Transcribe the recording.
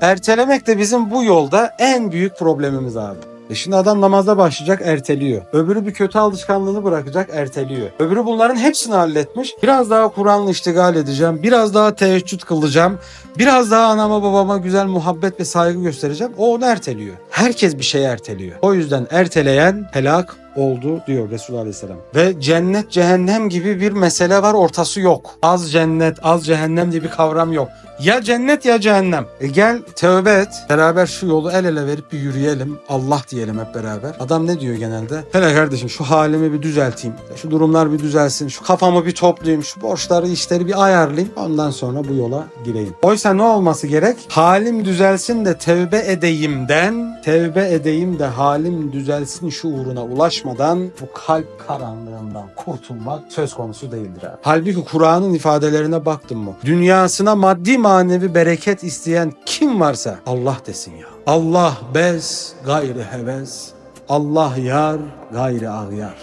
Ertelemek de bizim bu yolda en büyük problemimiz abi. E şimdi adam namaza başlayacak erteliyor. Öbürü bir kötü alışkanlığını bırakacak erteliyor. Öbürü bunların hepsini halletmiş. Biraz daha Kur'an'la iştigal edeceğim. Biraz daha teheccüd kılacağım. Biraz daha anama babama güzel muhabbet ve saygı göstereceğim. O onu erteliyor. Herkes bir şey erteliyor. O yüzden erteleyen helak oldu diyor Resulullah Aleyhisselam. Ve cennet cehennem gibi bir mesele var ortası yok. Az cennet az cehennem diye bir kavram yok. Ya cennet ya cehennem. E gel tövbe et. Beraber şu yolu el ele verip bir yürüyelim. Allah diyelim hep beraber. Adam ne diyor genelde? Hele kardeşim şu halimi bir düzelteyim. Şu durumlar bir düzelsin. Şu kafamı bir toplayayım. Şu borçları işleri bir ayarlayayım. Ondan sonra bu yola gireyim. Oysa ne olması gerek? Halim düzelsin de tevbe edeyimden, tevbe edeyim de halim düzelsin şuuruna ulaşmadan bu kalp karanlığından kurtulmak söz konusu değildir abi. Halbuki Kur'an'ın ifadelerine baktım mı? Dünyasına maddi manevi bereket isteyen kim varsa Allah desin ya. Allah bez, gayrı heves. Allah yar, gayrı ağyar.